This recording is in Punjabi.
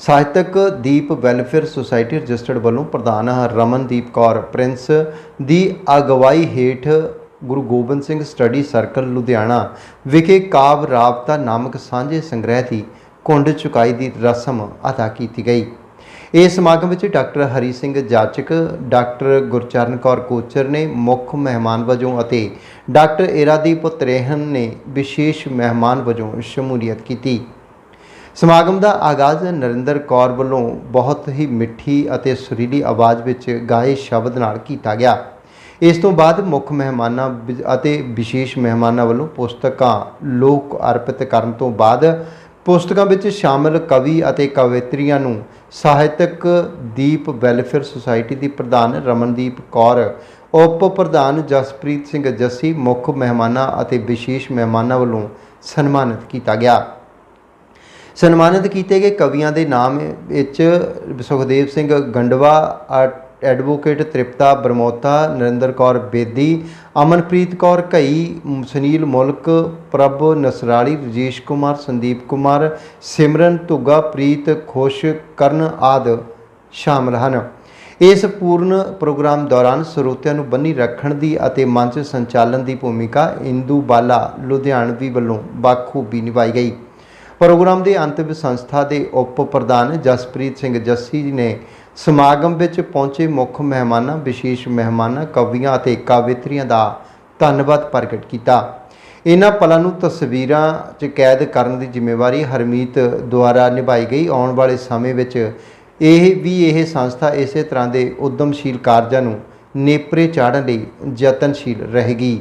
ਸਾਹਿਤਕ ਦੀਪ ਵੈਲਫੇਅਰ ਸੁਸਾਇਟੀ ਰਜਿਸਟਰਡ ਵੱਲੋਂ ਪ੍ਰਧਾਨ ਰਮਨਦੀਪ ਕੌਰ ਪ੍ਰਿੰਸ ਦੀ ਅਗਵਾਈ ਹੇਠ ਗੁਰੂ ਗੋਬਿੰਦ ਸਿੰਘ ਸਟੱਡੀ ਸਰਕਲ ਲੁਧਿਆਣਾ ਵਿਖੇ ਕਾਵ ਰਾਬਤਾ ਨਾਮਕ ਸਾਂਝੇ ਸੰਗ੍ਰਹਿ ਦੀ ਕੁੰਡ ਚੁਕਾਈ ਦੀ ਰਸਮ ਅਦਾ ਕੀਤੀ ਗਈ। ਇਸ ਸਮਾਗਮ ਵਿੱਚ ਡਾਕਟਰ ਹਰੀ ਸਿੰਘ ਜਾਚਕ, ਡਾਕਟਰ ਗੁਰਚਰਨ ਕੌਰ ਕੋਚਰ ਨੇ ਮੁੱਖ ਮਹਿਮਾਨ ਵਜੋਂ ਅਤੇ ਡਾਕਟਰ ਏਰਾਦੀਪ ਤਰੇਹਨ ਨੇ ਵਿਸ਼ੇਸ਼ ਮਹਿਮਾਨ ਵਜੋਂ ਸ਼ਮੂਲੀਅਤ ਕੀਤੀ। ਸਮਾਗਮ ਦਾ ਆਗਾਜ਼ ਨਰਿੰਦਰ ਕੌਰ ਵੱਲੋਂ ਬਹੁਤ ਹੀ ਮਿੱਠੀ ਅਤੇ ਸੁਰੀਲੀ ਆਵਾਜ਼ ਵਿੱਚ ਗਾਏ ਸ਼ਬਦ ਨਾਲ ਕੀਤਾ ਗਿਆ। ਇਸ ਤੋਂ ਬਾਅਦ ਮੁੱਖ ਮਹਿਮਾਨਾਂ ਵਿ- ਅਤੇ ਵਿਸ਼ੇਸ਼ ਮਹਿਮਾਨਾਂ ਵੱਲੋਂ ਪੁਸਤਕਾਂ ਲੋਕ ਅਰਪਿਤ ਕਰਨ ਤੋਂ ਬਾਅਦ ਪੁਸਤਕਾਂ ਵਿੱਚ ਸ਼ਾਮਲ ਕਵੀ ਅਤੇ ਕਵਿਤਰੀਆਂ ਨੂੰ ਸਾਹਿਤਕ ਦੀਪ ਵੈਲਫੇਅਰ ਸੁਸਾਇਟੀ ਦੀ ਪ੍ਰਧਾਨ ਰਮਨਦੀਪ ਕੌਰ, ਉਪ ਪ੍ਰਧਾਨ ਜਸਪ੍ਰੀਤ ਸਿੰਘ ਜੱਸੀ, ਮੁੱਖ ਮਹਿਮਾਨਾਂ ਅਤੇ ਵਿਸ਼ੇਸ਼ ਮਹਿਮਾਨਾਂ ਵੱਲੋਂ ਸਨਮਾਨਿਤ ਕੀਤਾ ਗਿਆ। ਸਨਮਾਨਿਤ ਕੀਤੇ ਗਏ ਕਵੀਆਂ ਦੇ ਨਾਮ ਵਿੱਚ ਸੁਖਦੇਵ ਸਿੰਘ ਗੰਡਵਾ, ਅ- ਐਡਵੋਕੇਟ ਤ੍ਰਿਪਤਾ ਬਰਮੋਤਾ, ਨਰਿੰਦਰ ਕੌਰ ਬੇਦੀ, ਅਮਨਪ੍ਰੀਤ ਕੌਰ ਘਈ ਸੁਨੀਲ ਮੁਲਕ, ਪ੍ਰਭ ਨਸਰਾਲੀ, ਰਜੇਸ਼ ਕੁਮਾਰ, ਸੰਦੀਪ ਕੁਮਾਰ, ਸਿਮਰਨ ਧੁੱਗਾ, ਪ੍ਰੀਤ ਖੁਸ਼, ਕਰਨ ਆਦ ਸ਼ਾਮਲ ਹਨ। ਇਸ ਪੂਰਨ ਪ੍ਰੋਗਰਾਮ ਦੌਰਾਨ ਸਰੋਤਿਆਂ ਨੂੰ ਬੰਨੀ ਰੱਖਣ ਦੀ ਅਤੇ ਮੰਚ ਸੰਚਾਲਨ ਦੀ ਭੂਮਿਕਾ ਇੰਦੂ ਬਾਲਾ ਲੁਧਿਆਣਵੀ ਵੱਲੋਂ ਬਾਖੂਬੀ ਨਿਭਾਈ ਗਈ। ਪ੍ਰੋਗਰਾਮ ਦੇ ਅੰਤ ਵਿੱਚ ਸੰਸਥਾ ਦੇ ਉਪ ਪ੍ਰਧਾਨ ਜਸਪ੍ਰੀਤ ਸਿੰਘ ਜੱਸੀ ਜੀ ਨੇ ਸਮਾਗਮ ਵਿੱਚ ਪਹੁੰਚੇ ਮੁੱਖ ਮਹਿਮਾਨਾਂ, ਵਿਸ਼ੇਸ਼ ਮਹਿਮਾਨਾਂ, ਕਵੀਆਂ ਅਤੇ ਕਾਵਿਤਰੀਆਂ ਦਾ ਧੰਨਵਾਦ ਪ੍ਰਗਟ ਕੀਤਾ। ਇਹਨਾਂ ਪਲਾਂ ਨੂੰ ਤਸਵੀਰਾਂ 'ਚ ਕੈਦ ਕਰਨ ਦੀ ਜ਼ਿੰਮੇਵਾਰੀ ਹਰਮੀਤ ਦੁਆਰਾ ਨਿਭਾਈ ਗਈ। ਆਉਣ ਵਾਲੇ ਸਮੇਂ ਵਿੱਚ ਇਹ ਵੀ ਇਹ ਸੰਸਥਾ ਇਸੇ ਤਰ੍ਹਾਂ ਦੇ ਉਦਮਸ਼ੀਲ ਕਾਰਜਾਂ ਨੂੰ ਨੇਪਰੇ ਚਾੜਨ ਲਈ ਯਤਨਸ਼ੀਲ ਰਹੇਗੀ।